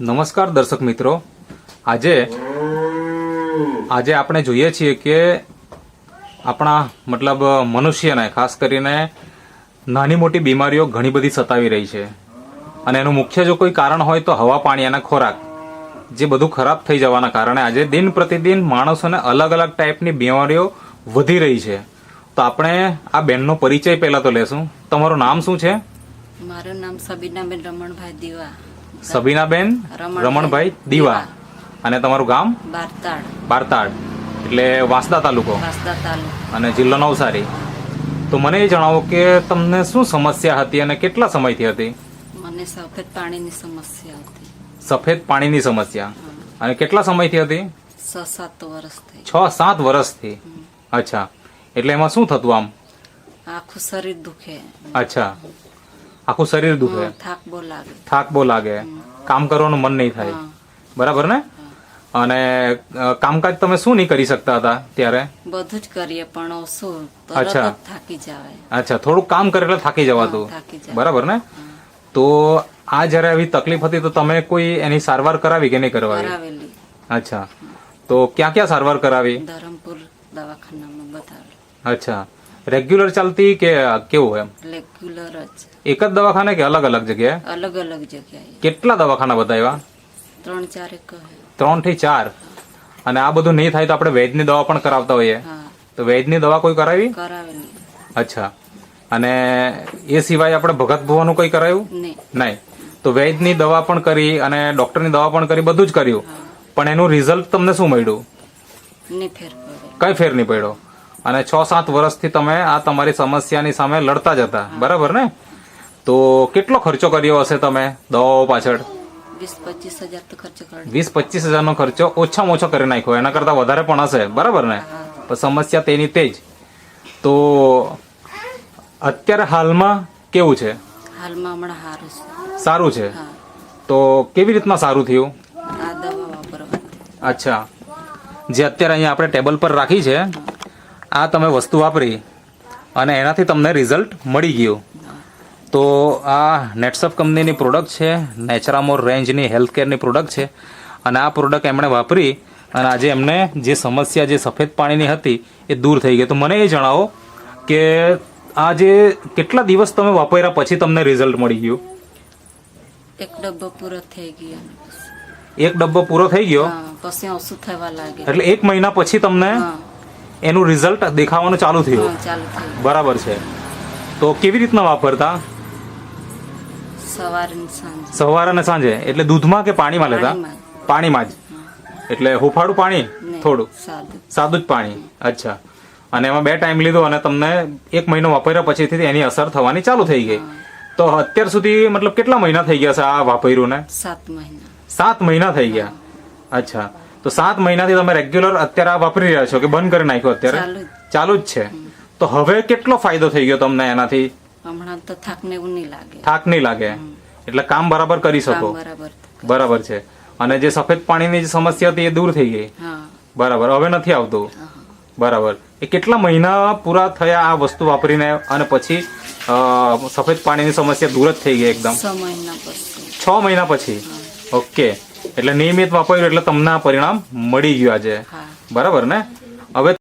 નમસ્કાર દર્શક મિત્રો. આજે આજે આપણે જોઈએ છીએ કે આપણા મતલબ મનુષ્યને, ખાસ કરીને નાની મોટી બીમારીઓ ઘણી બધી સતાવી રહી છે. અને એનું મુખ્ય જો કોઈ કારણ હોય તો હવા, પાણી અને ખોરાક, જે બધું ખરાબ થઈ જવાના કારણે આજે દિન પ્રતિદિન માણસોને અલગ અલગ ટાઈપની બીમારીઓ વધી રહી છે. તો આપણે આ બેનનો પરિચય પહેલા તો લેશું. તમારું નામ શું છે? મારું નામ સબીનાબેન રમણભાઈ દીવા. સબીનાબેન રમણભાઈ દીવા. અને તમારું ગામ? બારતાડ. બારતાડ. એટલે વાંસદા તાલુકો. વાસદા તાલુકો. અને જિલ્લો નવસારી. તો મને એ જણાવો કે તમને શું સમસ્યા હતી અને કેટલા સમયથી હતી? મને સફેદ પાણીની સમસ્યા હતી. સફેદ પાણીની સમસ્યા. અને કેટલા સમયથી હતી? છ સાત વર્ષથી છ સાત વર્ષથી અચ્છા. એટલે એમાં શું થતું આમ? આખું શરીર દુખે. અચ્છા. આખું શરીર દુખે. થાક બહુ લાગે. થાક બહુ લાગે. કામ કરવાનું મન નહીં થાય. બરાબર ને? અને કામકાજ તમે શું નહીં કરી શકતા હતા ત્યારે? બધું જ કરીએ પણ અચ્છા. થાકી જવાય. અચ્છા થોડુંક કામ કરે એટલે થાકી જવાતું. બરાબર ને? તો આ જયારે આવી તકલીફ હતી તો તમે કોઈ એની સારવાર કરાવી કે નહીં કરવાની અચ્છા. તો ક્યાં ક્યાં સારવાર કરાવી? ધરમપુર દવાખાનામાં અચ્છા. રેગ્યુલર ચાલતી કે કેવું એમ? રેગ્યુલર જ. એક જ દવાખાને કે અલગ અલગ જગ્યાએ? અલગ અલગ જગ્યાએ. કેટલા દવાખાના બતાવ્યા ત્રણ ચાર ત્રણથી ચાર? અને આ બધું નહીં થાય તો આપણે વેજની દવા પણ કરાવતા હોઈએ. તો વેજની દવા કોઈ કરાવી? અચ્છા. અને એ સિવાય આપણે ભગત ભુવાનું કોઈ કરાયું? નહીં. તો વેજની દવા પણ કરી અને ડોક્ટરની દવા પણ કરી બધું જ કર્યું. પણ એનું રિઝલ્ટ તમને શું મળ્યું? કઈ ફેર નહીં પડ્યો? અને છ સાત વર્ષથી તમે આ તમારી સમસ્યાની સામે લડતા જ હતા. બરાબર ને? તો કેટલો ખર્ચો કર્યો હશે તમે? દવાઓ પાછળ. વીસ પચીસ હજાર નો ખર્ચો ઓછામાં ઓછો કરી નાખ્યો. એના કરતા વધારે પણ હશે. બરાબર ને? સમસ્યા તેની તે જ. તો અત્યારે હાલમાં કેવું છે? હાલમાં હમણાં સારું છે. સારું છે? તો કેવી રીતના સારું થયું? આ દવા વાપરવાથી અચ્છા. જે અત્યારે અહીંયા આપણે ટેબલ પર રાખી છે આ તમે વસ્તુ વાપરી અને એનાથી તમને રિઝલ્ટ મળી ગયું. તો આ નેટસફ કંપનીની પ્રોડક્ટ છે નેચરામોર રેન્જની હેલ્થ કેરની પ્રોડક્ટ છે. અને આ પ્રોડક્ટ એમણે વાપરી અને આજે એમને જે સમસ્યા જે સફેદ પાણીની હતી એ દૂર થઈ ગઈ. તો મને એ જણાવો કે આ જે કેટલા દિવસ તમે વાપર્યા પછી તમને રિઝલ્ટ મળી ગયું? એક ડબ્બો પૂરો થઈ ગયો. એક ડબ્બો પૂરો થઈ ગયો? પછી ઓછું થવા લાગે એટલે એક મહિના પછી તમને એનું રિઝલ્ટ દેખાવાનું ચાલુ થયું. બરાબર છે. તો કેવી રીતના વાપરતા? સવારે અને સાંજે. એટલે દૂધમાં કે પાણીમાં લેતા? પાણીમાં. જ. એટલે હુફાળું પાણી? થોડું. સાદું. સાદું જ પાણી. અચ્છા. અને એમાં બે ટાઈમ લીધો અને તમને એક મહિનો વાપર્યા પછીથી એની અસર થવાની ચાલુ થઈ ગઈ. તો અત્યાર સુધી મતલબ કેટલા મહિના થઈ ગયા છે આ વાપર્યું ને સાત મહિના. સાત મહિના થઈ ગયા. અચ્છા. તો સાત મહિનાથી તમે રેગ્યુલર અત્યારે આ વાપરી રહ્યા છો કે બંધ કરી નાખ્યો અત્યારે? ચાલુ જ. છે. તો હવે કેટલો ફાયદો થઈ ગયો તમને એનાથી? હમણાં તો થાક ને એવું નહીં લાગે. થાક નહીં લાગે? એટલે કામ બરાબર કરી શકો? બરાબર બરાબર છે. અને જે સફેદ પાણીની જે સમસ્યા હતી એ દૂર થઈ ગઈ? બરાબર. હવે નથી આવતું? બરાબર. એ કેટલા મહિના પૂરા થયા આ વસ્તુ વાપરીને? અને પછી સફેદ પાણીની સમસ્યા દૂર જ થઈ ગઈ એકદમ? છ મહિના પછી. છ મહિના પછી? ઓકે. એટલે નિયમિત વાપર્યું એટલે તમને આ પરિણામ મળી ગયું આજે. બરાબર ને? હવે